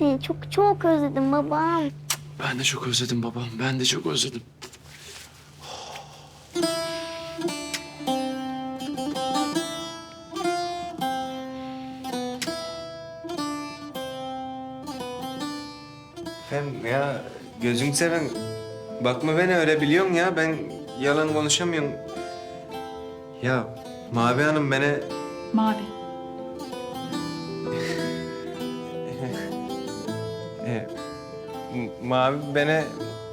seni çok çok özledim babam. Ben de çok özledim babam. Ben de çok özledim. Efendim ya gözüm seven bakma beni öyle biliyorsun ya ben yalan konuşamıyorum. Ya Mavi Hanım beni Mavi. Mavi beni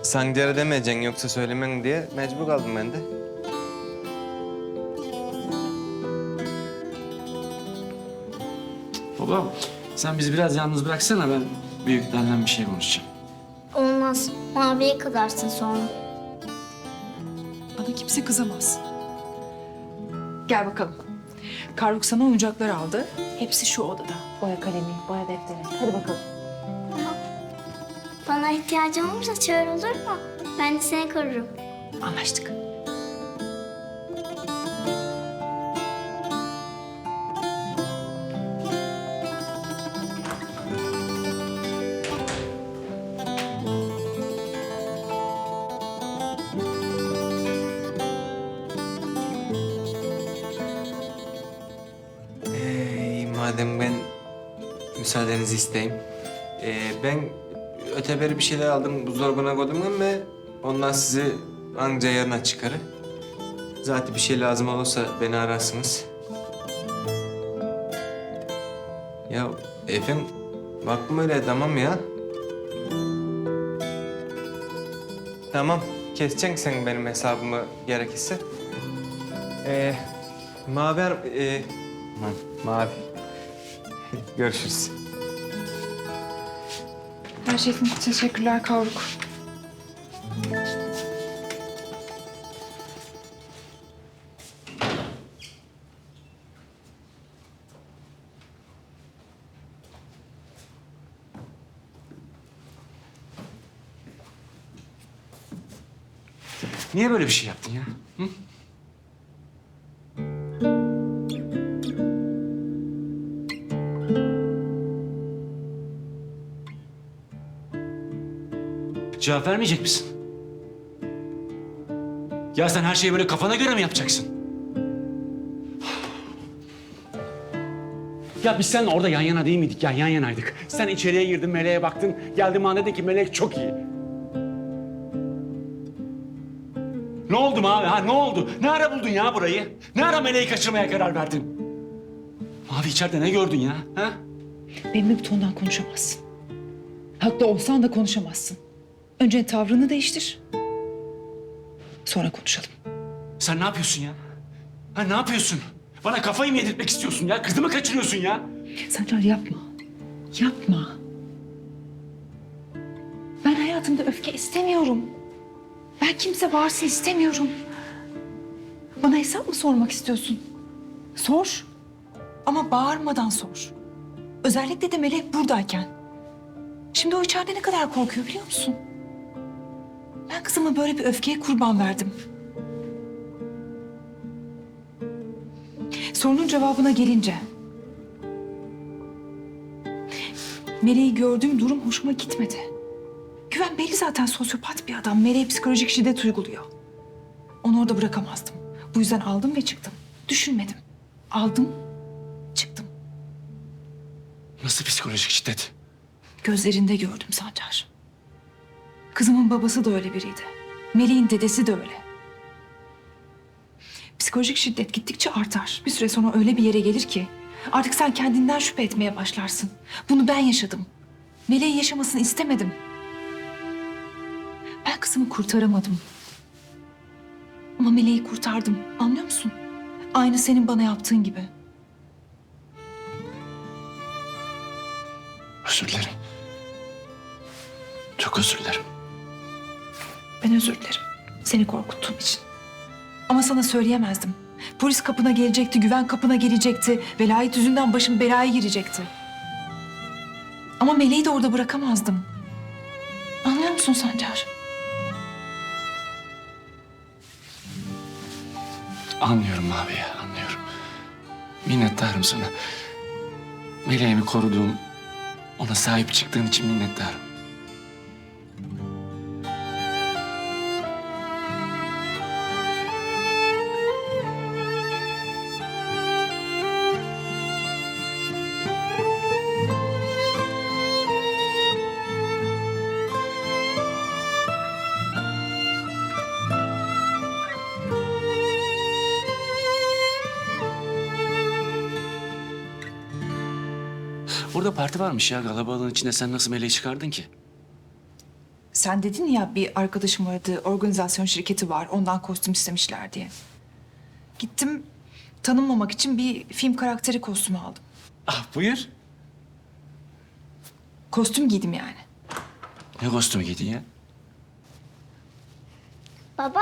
Sancar'a demeyeceksin yoksa söylemen diye mecbur kaldım ben de. Babam sen bizi biraz yalnız bıraksana ben büyüklerle bir şey konuşacağım. Olmaz. Maviye kızarsın sonra. Bana kimse kızamaz. Gel bakalım. Karluk sana oyuncaklar aldı. Hepsi şu odada. Boya kalemi, boya defteri. Hadi bakalım. Bana ihtiyacın olursa çağır olur mu? Ben de seni korurum. Anlaştık. Ee, madem ben müsaadenizi isteyeyim. Ee, ben öteberi bir şeyler aldım buzdolabına koydum ama ondan sizi anca yarına çıkarı. Zaten bir şey lazım olursa beni ararsınız. Ya efendim bakma öyle tamam ya. Tamam keseceksin sen benim hesabımı gerekirse. Ee, Mavi Hanım, aman, Mavi. Görüşürüz. Her şey için teşekkürler Kavruk. Niye böyle bir şey yaptın ya? Hı? Cevap vermeyecek misin? Ya sen her şeyi böyle kafana göre mi yapacaksın? Ya biz seninle orada yan yana değil miydik ya? Yan yanaydık. Sen içeriye girdin, meleğe baktın. Geldim bana dedin ki melek çok iyi. Ne oldu Mavi ha ne oldu? Ne ara buldun ya burayı? Ne ara meleği kaçırmaya karar verdin? Mavi içeride ne gördün ya? Ha? Benimle bu tondan konuşamazsın. Haklı olsan da konuşamazsın. Önce tavrını değiştir. Sonra konuşalım. Sen ne yapıyorsun ya? Ha ne yapıyorsun? Bana kafayı mı yedirtmek istiyorsun ya? Kızımı kaçırıyorsun ya. Sancar yapma. Yapma. Ben hayatımda öfke istemiyorum. Ben kimse varsın istemiyorum. Bana hesap mı sormak istiyorsun? Sor. Ama bağırmadan sor. Özellikle de Melek buradayken. Şimdi o içeride ne kadar korkuyor biliyor musun? Ben kızıma böyle bir öfkeye kurban verdim. Sorunun cevabına gelince... Meleği gördüğüm durum hoşuma gitmedi. Güven belli zaten sosyopat bir adam. Meleğe psikolojik şiddet uyguluyor. Onu orada bırakamazdım. Bu yüzden aldım ve çıktım. Düşünmedim. Aldım, çıktım. Nasıl psikolojik şiddet? Gözlerinde gördüm Sancar. Kızımın babası da öyle biriydi. Meleğin dedesi de öyle. Psikolojik şiddet gittikçe artar. Bir süre sonra öyle bir yere gelir ki artık sen kendinden şüphe etmeye başlarsın. Bunu ben yaşadım. Meleğin yaşamasını istemedim. Ben kızımı kurtaramadım. Ama Meleği kurtardım. Anlıyor musun? Aynı senin bana yaptığın gibi. Özür dilerim. Çok özür dilerim. Ben özür dilerim. Seni korkuttuğum için. Ama sana söyleyemezdim. Polis kapına gelecekti, güven kapına gelecekti. Velayet yüzünden başım belaya girecekti. Ama Meleği de orada bırakamazdım. Anlıyor musun Sancar? Anlıyorum abi ya, anlıyorum. Minnettarım sana. Meleğimi koruduğum Ona sahip çıktığın için minnettarım. Burada parti varmış ya. Kalabalığın içinde sen nasıl meleği çıkardın ki? Sen dedin ya bir arkadaşım vardı, organizasyon şirketi var, ondan kostüm istemişler diye. Gittim, tanınmamak için bir film karakteri kostümü aldım. Ah buyur. Kostüm giydim yani. Ne kostümü giydin ya? Baba.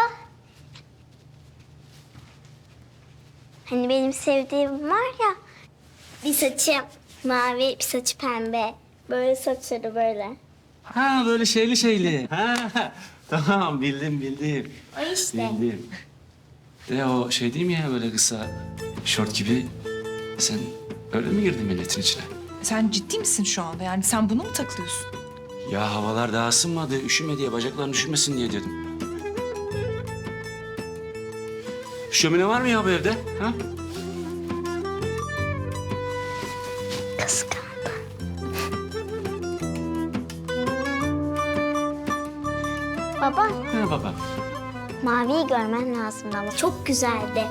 Hani benim sevdiğim var ya. Bir saçı mavi, bir saçı pembe. Böyle saçları böyle. Ha böyle şeyli şeyli. Ha tamam bildim bildim. O işte. Bildim. De o şey değil mi ya böyle kısa şort gibi. Sen öyle mi girdin milletin içine? Sen ciddi misin şu anda? Yani sen bunu mu takılıyorsun? Ya havalar daha ısınmadı. Üşüme diye bacakların üşümesin diye dedim. Şömine var mı ya bu evde? Ha? Baba, Ha baba. maviyi görmen lazımdı ama çok güzeldi.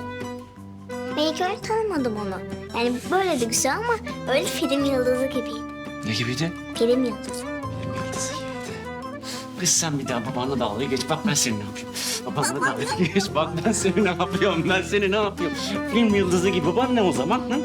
Belki öyle tanımadım onu. Yani böyle de güzel ama öyle film yıldızı gibiydi. Ne gibiydi? Film yıldızı. Benim yıldızı gibiydi. Kız sen bir daha babanla dalga geç. Bak ben seni ne yapıyorum. Babanla dalga geç. Bak ben seni ne yapıyorum. Ben seni ne yapıyorum. Film yıldızı gibi. Baban ne o zaman? Ha?